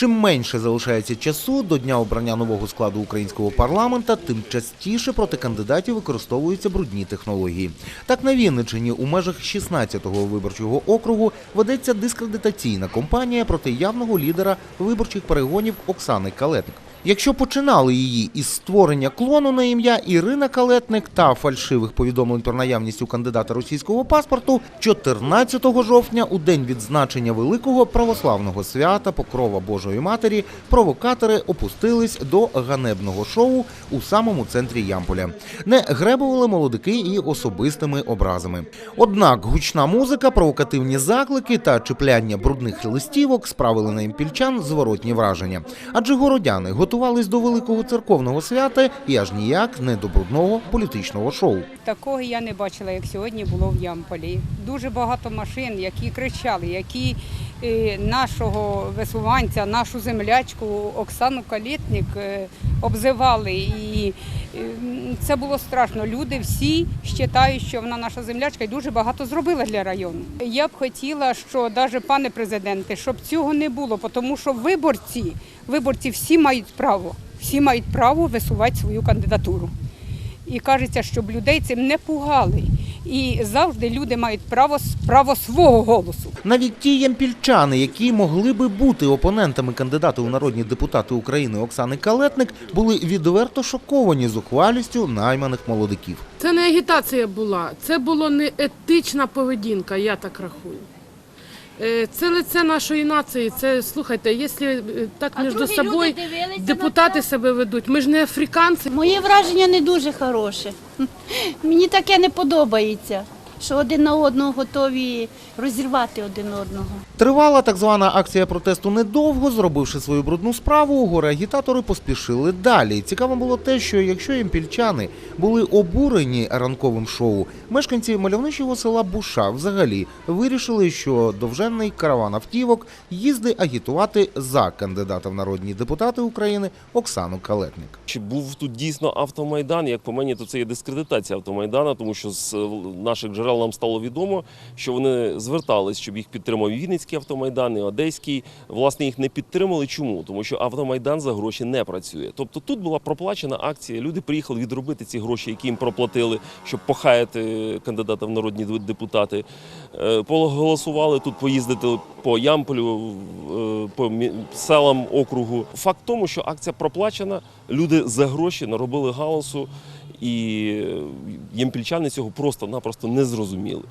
Чим менше залишається часу до дня обрання нового складу українського парламента, тим частіше проти кандидатів використовуються брудні технології. Так на Вінниччині у межах 16-го виборчого округу ведеться дискредитаційна кампанія проти явного лідера виборчих перегонів Оксани Калетник. Якщо починали її із створення клону на ім'я Ірина Калетник та фальшивих повідомлень про наявність у кандидата російського паспорту, 14 жовтня, у день відзначення великого православного свята Покрова Божої Матері, провокатори опустились до ганебного шоу у самому центрі Ямполя. Не гребували молодики і особистими образами. Однак гучна музика, провокативні заклики та чіпляння брудних листівок справили на імпільчан зворотні враження. Адже городяни готувались до великого церковного свята і аж ніяк не до брудного політичного шоу. Такого я не бачила, як сьогодні було в Ямполі. Дуже багато машин, які кричали, які е, нашого висуванця, нашу землячку Оксану Калітник е, обзивали. І е, це було страшно. Люди всі вважають, що вона наша землячка і дуже багато зробила для району. Я б хотіла, що навіть пане президенте, щоб цього не було, тому що виборці, виборці всі мають право, всі мають право висувати свою кандидатуру. І кажеться, щоб людей цим не пугали. І завжди люди мають право, право свого голосу. Навіть ті ямпільчани, які могли би бути опонентами кандидата у народні депутати України Оксани Калетник, були відверто шоковані зухвалістю найманих молодиків. Це не агітація була, це була не етична поведінка, я так рахую. Е, Це лице нашої нації. Це слухайте, якщо е, так А між собою депутати себе ведуть, ми ж не африканці. Моє враження не дуже хороше. Мені таке не подобається, що один на одного готові розірвати один одного. Тривала так звана акція протесту недовго. Зробивши свою брудну справу, горе-агітатори поспішили далі. Цікаво було те, що якщо імпільчани були обурені ранковим шоу, мешканці мальовничого села Буша взагалі вирішили, що довженний караван автівок їздить агітувати за кандидата в народні депутати України Оксану Калетник. Чи був тут дійсно автомайдан? Як по мені, то це є дискредитація автомайдана, тому що з е, наших джерел нам стало відомо, що вони звертались, щоб їх підтримав Вінницький автомайдан, і Одеський. Власне, їх не підтримали. Чому? Тому що автомайдан за гроші не працює. Тобто тут була проплачена акція. Люди приїхали відробити ці гроші, які їм проплатили, щоб похаяти кандидата в народні депутати. Е, Проголосували тут, поїздити по Ямполю, е, по селам округу. Факт тому, що акція проплачена, люди за гроші наробили галасу, і е, ємпільчани цього просто-напросто не зрозуміли.